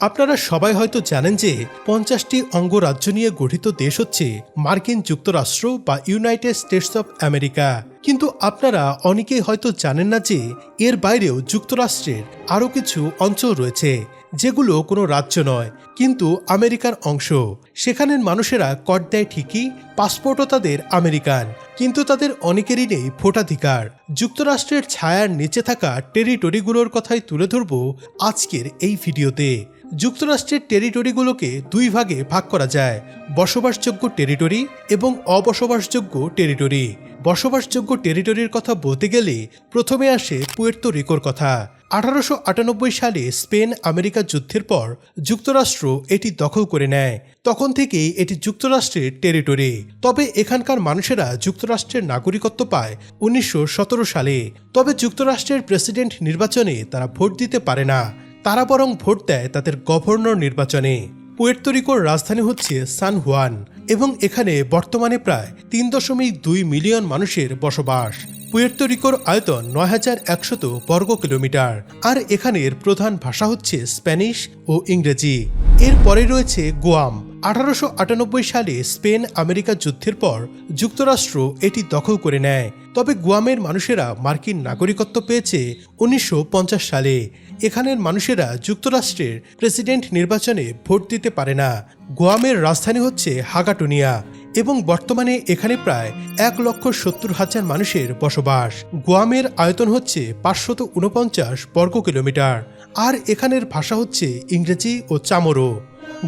আপনারা সবাই হয়তো জানেন যে পঞ্চাশটি অঙ্গরাজ্য নিয়ে গঠিত দেশ হচ্ছে মার্কিন যুক্তরাষ্ট্র বা ইউনাইটেড স্টেটস অফ আমেরিকা। কিন্তু আপনারা অনেকেই হয়তো জানেন না যে এর বাইরেও যুক্তরাষ্ট্রের আরও কিছু অঞ্চল রয়েছে, যেগুলো কোনো রাজ্য নয়, কিন্তু আমেরিকার অংশ। সেখানের মানুষেরা কর দেয় ঠিকই, পাসপোর্টও তাদের আমেরিকান, কিন্তু তাদের অনেকেরই নেই ভোটাধিকার। যুক্তরাষ্ট্রের ছায়ার নিচে থাকা টেরিটরিগুলোর কথাই তুলে ধরব আজকের এই ভিডিওতে। যুক্তরাষ্ট্রের টেরিটরিগুলোকে দুই ভাগে ভাগ করা যায়, বসবাসযোগ্য টেরিটরি এবং অবসবাসযোগ্য টেরিটরি। বসবাসযোগ্য টেরিটরির কথা বলতে গেলে প্রথমে আসে পুয়ের্তো রিকোর কথা। আঠারোশো আটানব্বই সালে স্পেন আমেরিকা যুদ্ধের পর যুক্তরাষ্ট্র এটি দখল করে নেয়। তখন থেকেই এটি যুক্তরাষ্ট্রের টেরিটরি। তবে এখানকার মানুষেরা যুক্তরাষ্ট্রের নাগরিকত্ব পায় উনিশশো সতেরো সালে। তবে যুক্তরাষ্ট্রের প্রেসিডেন্ট নির্বাচনে তারা ভোট দিতে পারে না। তারা বরং ভোট দেয় তাদের গভর্নর নির্বাচনে। পুয়ের্তরিকোর রাজধানী হচ্ছে সান হুয়ান এবং এখানে বর্তমানে প্রায় তিন দশমিক দুই মিলিয়ন মানুষের বসবাস। পুয়ের্তরিকোর আয়তন নয় হাজার একশত বর্গ কিলোমিটার। আর এখানের প্রধান ভাষা হচ্ছে স্প্যানিশ ও ইংরেজি। এরপরে রয়েছে গোয়াম। আঠারোশো আটানব্বই সালে স্পেন আমেরিকা যুদ্ধের পর যুক্তরাষ্ট্র এটি দখল করে নেয়। তবে গুয়ামের মানুষেরা মার্কিন নাগরিকত্ব পেয়েছে উনিশশো পঞ্চাশ সালে। এখানের মানুষেরা যুক্তরাষ্ট্রের প্রেসিডেন্ট নির্বাচনে ভোট দিতে পারে না। গোয়ামের রাজধানী হচ্ছে হাগাটুনিয়া এবং বর্তমানে এখানে প্রায় এক লক্ষ সত্তর হাজার মানুষের বসবাস। গোয়ামের আয়তন হচ্ছে পাঁচশত উনপঞ্চাশ বর্গ কিলোমিটার আর এখানের ভাষা হচ্ছে ইংরেজি ও চামরো।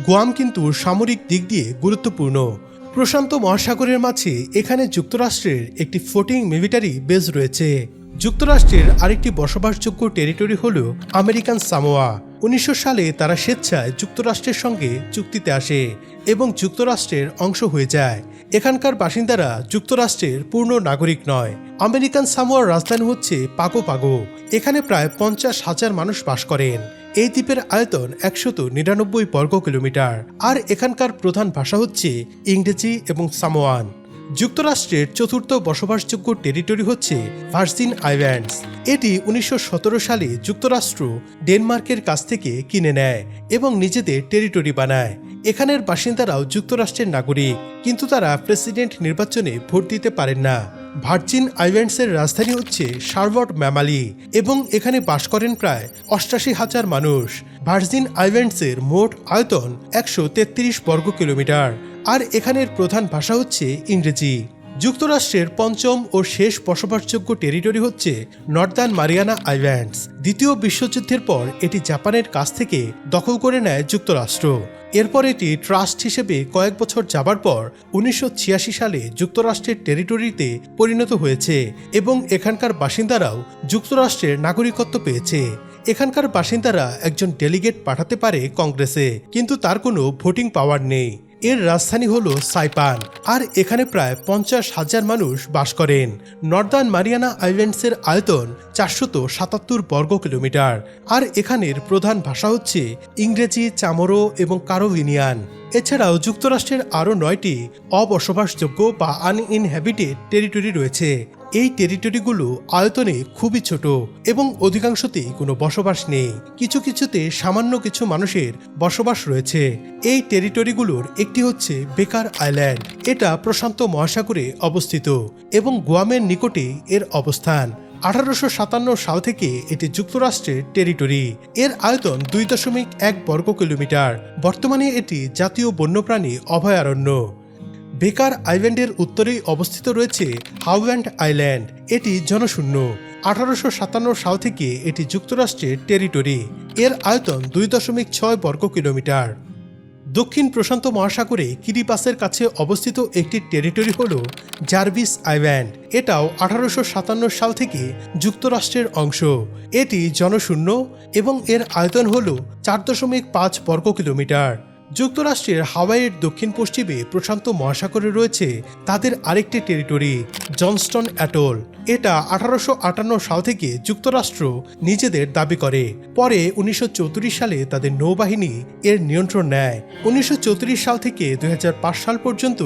গোয়াম কিন্তু সামরিক দিক দিয়ে গুরুত্বপূর্ণ। প্রশান্ত মহাসাগরের মাঝে এখানে যুক্তরাষ্ট্রের একটি ফ্লোটিং মিলিটারি বেস রয়েছে। যুক্তরাষ্ট্রের আরেকটি বসবাসযোগ্য টেরিটরি হল আমেরিকান সামোয়া। উনিশশো সালে তারা স্বেচ্ছায় যুক্তরাষ্ট্রের সঙ্গে চুক্তিতে আসে এবং যুক্তরাষ্ট্রের অংশ হয়ে যায়। এখানকার বাসিন্দারা যুক্তরাষ্ট্রের পূর্ণ নাগরিক নয়। আমেরিকান সামোয়ার রাজধানী হচ্ছে পাগো পাগো এখানে প্রায় পঞ্চাশ হাজার মানুষ বাস করেন। এই দ্বীপের আয়তন একশত নিরানব্বই বর্গ কিলোমিটার। আর এখানকার প্রধান ভাষা হচ্ছে ইংরেজি এবং সামোয়ান। যুক্তরাষ্ট্রের চতুর্থ বসবাসযোগ্য টেরিটরি হচ্ছে ভার্জিন আইল্যান্ডস। এটি উনিশশো সতেরো সালে যুক্তরাষ্ট্র ডেনমার্কের কাছ থেকে কিনে নেয় এবং নিজেদের টেরিটরি বানায়। এখানের বাসিন্দারাও যুক্তরাষ্ট্রের নাগরিক, কিন্তু তারা প্রেসিডেন্ট নির্বাচনে ভোট দিতে পারেন না। ভার্জিন আইল্যান্ডসের রাজধানী হচ্ছে শার্লট ম্যামালি এবং এখানে বাস করেন প্রায় অষ্টাশি হাজার মানুষ। ভার্জিন আইল্যান্ডসের মোট আয়তন একশো তেত্রিশ বর্গ কিলোমিটার। আর এখানের প্রধান ভাষা হচ্ছে ইংরেজি। যুক্তরাষ্ট্রের পঞ্চম ও শেষ বসবাসযোগ্য টেরিটরি হচ্ছে নর্দার্ন মারিয়ানা আইল্যান্ডস। দ্বিতীয় বিশ্বযুদ্ধের পর এটি জাপানের কাছ থেকে দখল করে নেয় যুক্তরাষ্ট্র। এরপর এটি ট্রাস্ট হিসেবে কয়েক বছর যাবার পর উনিশশো ছিয়াশি সালে যুক্তরাষ্ট্রের টেরিটরিতে পরিণত হয়েছে এবং এখানকার বাসিন্দারাও যুক্তরাষ্ট্রের নাগরিকত্ব পেয়েছে। এখানকার বাসিন্দারা একজন ডেলিগেট পাঠাতে পারে কংগ্রেসে, কিন্তু তার কোনো ভোটিং পাওয়ার নেই। এর রাজধানী হল সাইপান, আর এখানে প্রায় পঞ্চাশ হাজার মানুষ বাস করেন। নর্দার্ন মারিয়ানা আইল্যান্ডসের আয়তন চারশত সাতাত্তর বর্গ কিলোমিটার, আর এখানের প্রধান ভাষা হচ্ছে ইংরেজি, চামরো এবং কারোভিনিয়ান এছাড়াও যুক্তরাষ্ট্রের আরও নয়টি অবসবাসযোগ্য বা আনইনহ্যাবিটেড টেরিটরি রয়েছে। এই টেরিটরিগুলো আয়তনে খুবই ছোট এবং অধিকাংশতেই কোনো বসবাস নেই। কিছু কিছুতে সামান্য কিছু মানুষের বসবাস রয়েছে। এই টেরিটরিগুলোর একটি হচ্ছে বেকার আইল্যান্ড। এটা প্রশান্ত মহাসাগরে অবস্থিত এবং গোয়ামের নিকটে এর অবস্থান। আঠারোশো সাতান্ন সাল থেকে এটি যুক্তরাষ্ট্রের টেরিটরি। এর আয়তন দুই দশমিক এক বর্গ কিলোমিটার। বর্তমানে এটি জাতীয় বন্যপ্রাণী অভয়ারণ্য। বেকার আইল্যান্ডের উত্তরেই অবস্থিত রয়েছে হাউল্যান্ড আইল্যান্ড। এটি জনশূন্য। আঠারোশো সাতান্ন সাল থেকে এটি যুক্তরাষ্ট্রের টেরিটরি। এর আয়তন দুই দশমিক ছয় বর্গ কিলোমিটার। দক্ষিণ প্রশান্ত মহাসাগরে কিরিপাসের কাছে অবস্থিত একটি টেরিটরি হল জার্ভিস আইল্যান্ড। এটাও আঠারোশো সাতান্ন সাল থেকে যুক্তরাষ্ট্রের অংশ। এটি জনশূন্য এবং এর আয়তন হল চার দশমিক পাঁচ বর্গ কিলোমিটার যুক্তরাষ্ট্রের হাওয়াইয়ের দক্ষিণ পশ্চিমে প্রশান্ত মহাসাগরে রয়েছে তাদের আরেকটি টেরিটরি, জনস্টন অ্যাটল এটা আঠারোশো আটান্ন সাল থেকে যুক্তরাষ্ট্র নিজেদের দাবি করে। পরে উনিশশো চৌত্রিশ সালে তাদের নৌবাহিনী এর নিয়ন্ত্রণ নেয়। উনিশশো চৌত্রিশ সাল থেকে দুই হাজার পাঁচ সাল পর্যন্ত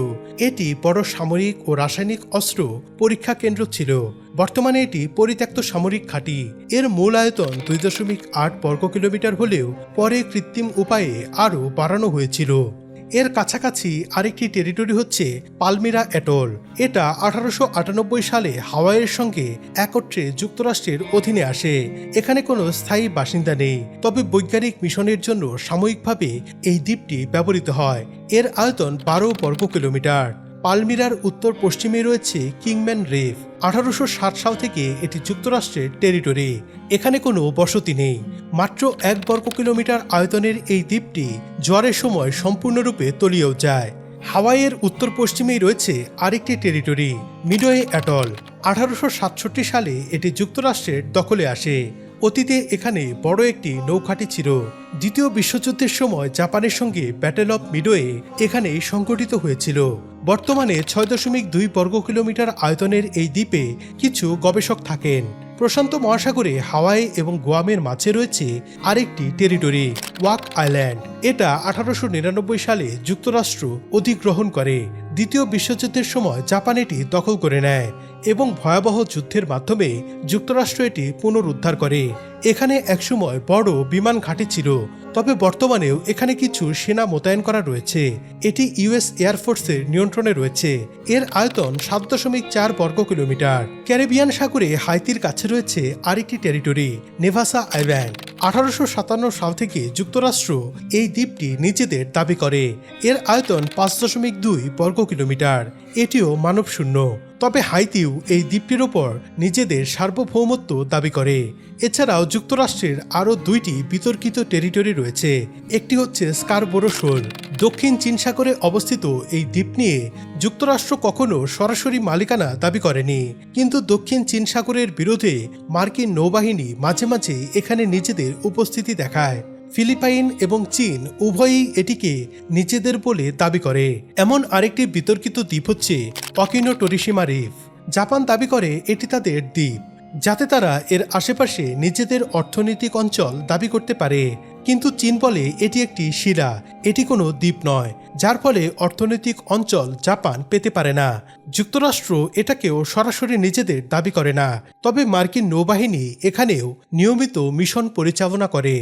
এটি বড় সামরিক ও রাসায়নিক অস্ত্র পরীক্ষা কেন্দ্র ছিল। বর্তমানে এটি পরিত্যক্ত সামরিক ঘাঁটি। এর মূল আয়তন দুই দশমিক আট বর্গ কিলোমিটার হলেও পরে কৃত্রিম উপায়ে আরও বাড়ানো হয়েছিল। এর কাছাকাছি আরেকটি টেরিটরি হচ্ছে পালমিরা অ্যাটল এটা আঠারোশো আটানব্বই সালে হাওয়াইয়ের সঙ্গে একত্রে যুক্তরাষ্ট্রের অধীনে আসে। এখানে কোনো স্থায়ী বাসিন্দা নেই। তবে বৈজ্ঞানিক মিশনের জন্য সাময়িকভাবে এই দ্বীপটি ব্যবহৃত হয়। এর আয়তন বারো বর্গ কিলোমিটার। পালমিরার উত্তর পশ্চিমে রয়েছে কিংম্যান রেফ। আঠারোশো ষাট সাল থেকে এটি যুক্তরাষ্ট্রের টেরিটরি। এখানে কোনো বসতি নেই। মাত্র এক বর্গ কিলোমিটার আয়তনের এই দ্বীপটি জোয়ারের সময় সম্পূর্ণরূপে তলিয়েও যায়। হাওয়াইয়ের উত্তর পশ্চিমেই রয়েছে আরেকটি টেরিটরি মিডোয়ে অ্যাটল আঠারোশো সাতষট্টি সালে এটি যুক্তরাষ্ট্রের দখলে আসে। অতীতে এখানে বড় একটি নৌঘাঁটি ছিল। দ্বিতীয় বিশ্বযুদ্ধের সময় জাপানের সঙ্গে ব্যাটেল অফ মিডোয়ে এখানে সংগঠিত হয়েছিল। বর্তমানে ছয় দশমিক দুই বর্গ কিলোমিটার আয়তনের এই দ্বীপে কিছু গবেষক থাকেন। প্রশান্ত মহাসাগরে হাওয়াই এবং গোয়ামের মাঝে রয়েছে আরেকটি টেরিটরি, ওয়াক আইল্যান্ড। এটা আঠারোশো নিরানব্বই সালে যুক্তরাষ্ট্র অধিগ্রহণ করে। দ্বিতীয় বিশ্বযুদ্ধের সময় জাপান এটি দখল করে নেয়। এবং ভয়াবহ যুদ্ধের মাধ্যমে যুক্তরাষ্ট্র এটি পুনরুদ্ধার করে। এখানে একসময় বড় বিমান ঘাঁটি ছিল, তবে বর্তমানেও এখানে কিছু সেনা মোতায়েন করা রয়েছে। এটি ইউএস এয়ারফোর্সের নিয়ন্ত্রণে রয়েছে। এর আয়তন সাত দশমিক চার বর্গ কিলোমিটার। ক্যারিবিয়ান সাগরে হাইতির কাছে রয়েছে আরেকটি টেরিটরি, নেভাসা আইল্যান্ড। আঠারোশো সাতান্ন সাল থেকে যুক্তরাষ্ট্র এই দ্বীপটি নিজেদের দাবি করে। এর আয়তন পাঁচ দশমিক দুই বর্গ কিলোমিটার। এটিও মানবশূন্য। তবে হাইতিও এই দ্বীপটির ওপর নিজেদের সার্বভৌমত্ব দাবি করে। এছাড়াও যুক্তরাষ্ট্রের আরও দুইটি বিতর্কিত টেরিটরি রয়েছে। একটি হচ্ছে স্কারবোরো শোল। দক্ষিণ চীন সাগরে অবস্থিত এই দ্বীপ নিয়ে যুক্তরাষ্ট্র কখনো সরাসরি মালিকানা দাবি করেনি। কিন্তু দক্ষিণ চীন সাগরের বিরোধে মার্কিন নৌবাহিনী মাঝে মাঝে এখানে নিজেদের উপস্থিতি দেখায়। ফিলিপাইন এবং চীন উভয়ই এটিকে নিজেদের বলে দাবি করে। এমন আরেকটি বিতর্কিত দ্বীপ হচ্ছে অকিনো টরিসীমা রিফ। জাপান দাবি করে এটি তাদের দ্বীপ, যাতে তারা এর আশেপাশে নিজেদের অর্থনৈতিক অঞ্চল দাবি করতে পারে। কিন্তু চীন বলে এটি একটি শিলা, এটি কোনো দ্বীপ নয়, যার ফলে অর্থনৈতিক অঞ্চল জাপান পেতে পারে না। যুক্তরাষ্ট্র এটাকেও সরাসরি নিজেদের দাবি করে না, তবে মার্কিন নৌবাহিনী এখানেও নিয়মিত মিশন পরিচালনা করে।